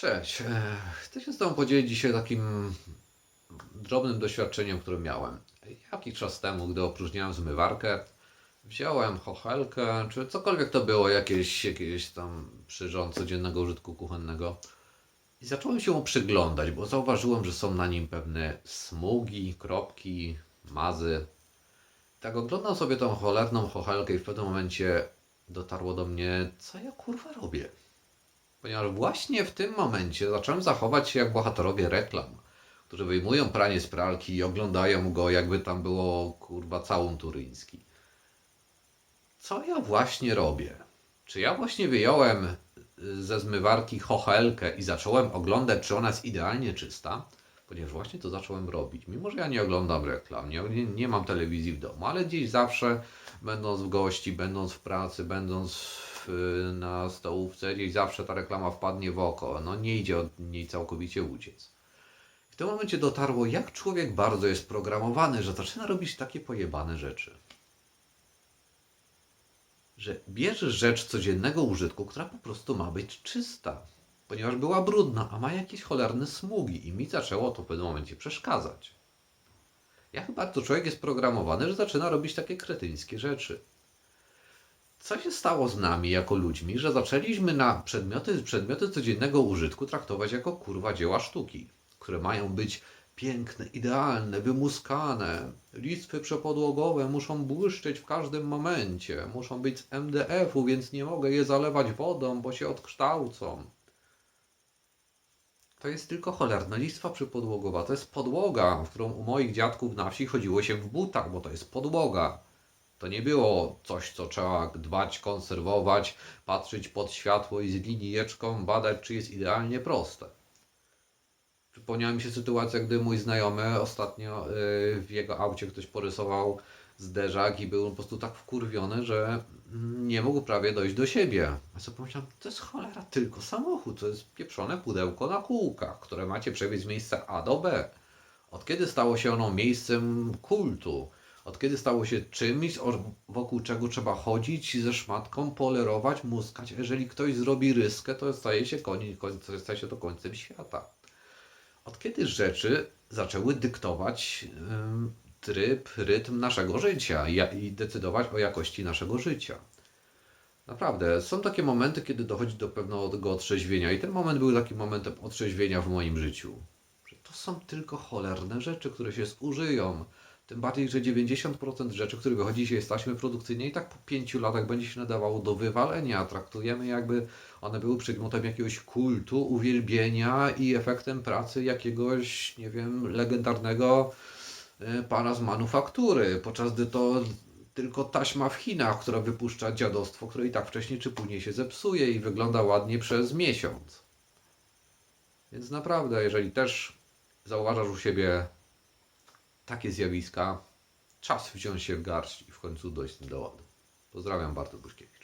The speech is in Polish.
Cześć. E, Chcę się z Tobą podzielić dzisiaj takim drobnym doświadczeniem, które miałem. Jakiś czas temu, gdy opróżniałem zmywarkę, wziąłem chochelkę, czy cokolwiek to było, jakieś, jakieś tam przyrząd codziennego użytku kuchennego i zacząłem się mu przyglądać, bo zauważyłem, że są na nim pewne smugi, kropki, mazy. Tak oglądam sobie tą cholerną chochelkę i w pewnym momencie dotarło do mnie, co ja kurwa robię. Ponieważ właśnie w tym momencie zacząłem zachować się jak bohaterowie reklam, którzy wyjmują pranie z pralki i oglądają go, jakby tam było kurwa całun turyński. Co ja właśnie robię? Czy ja właśnie wyjąłem y, ze zmywarki chochelkę i zacząłem oglądać, czy ona jest idealnie czysta? Ponieważ właśnie to zacząłem robić. Mimo, że ja nie oglądam reklam, nie, nie, mam telewizji w domu, ale gdzieś zawsze, będąc w gości, będąc w pracy, będąc na stołówce, gdzieś zawsze ta reklama wpadnie w oko. No nie idzie od niej całkowicie uciec. W tym momencie dotarło, jak człowiek bardzo jest programowany, że zaczyna robić takie pojebane rzeczy. Że bierzesz rzecz codziennego użytku, która po prostu ma być czysta, ponieważ była brudna, a ma jakieś cholerne smugi i mi zaczęło to w pewnym momencie przeszkadzać. Jak bardzo człowiek jest programowany, że zaczyna robić takie kretyńskie rzeczy. Co się stało z nami jako ludźmi, że zaczęliśmy na przedmioty, przedmioty codziennego użytku traktować jako kurwa dzieła sztuki, które mają być piękne, idealne, wymuskane. Listwy przepodłogowe muszą błyszczeć w każdym momencie, muszą być z MDF-u, więc nie mogę je zalewać wodą, bo się odkształcą. To jest tylko cholerna listwa przypodłogowa. To jest podłoga, w którą u moich dziadków na wsi chodziło się w butach, bo to jest podłoga. To nie było coś, co trzeba dbać, konserwować, patrzeć pod światło i z linijeczką badać, czy jest idealnie proste. Przypomniała mi się sytuacja, gdy mój znajomy ostatnio yy, w jego aucie ktoś porysował zderzak i był po prostu tak wkurwiony, że nie mógł prawie dojść do siebie. Ja sobie pomyślałem, to jest cholera tylko samochód, to jest pieprzone pudełko na kółkach, które macie przewieźć z miejsca A do B. Od kiedy stało się ono miejscem kultu? Od kiedy stało się czymś, wokół czego trzeba chodzić ze szmatką, polerować, muskać. Jeżeli ktoś zrobi ryskę, to staje się, koń, staje się to końcem świata. Od kiedy rzeczy zaczęły dyktować tryb, rytm naszego życia i, decydować o jakości naszego życia? Naprawdę, są takie momenty, kiedy dochodzi do pewnego otrzeźwienia i ten moment był takim momentem otrzeźwienia w moim życiu. To są tylko cholerne rzeczy, które się zużyją. Tym bardziej, że 90% rzeczy, które wychodzi się z taśmy produkcyjnej i tak po 5 latach będzie się nadawało do wywalenia. Traktujemy jakby one były przedmiotem jakiegoś kultu, uwielbienia i efektem pracy jakiegoś, nie wiem, legendarnego e, pana z manufaktury, podczas gdy to tylko taśma w Chinach, która wypuszcza dziadostwo, które i tak wcześniej czy później się zepsuje i wygląda ładnie przez miesiąc. Więc naprawdę, jeżeli też zauważasz u siebie takie zjawiska, czas wziąć się w garść i w końcu dojść do ładu. Pozdrawiam, Bartosz Buśkiewicz.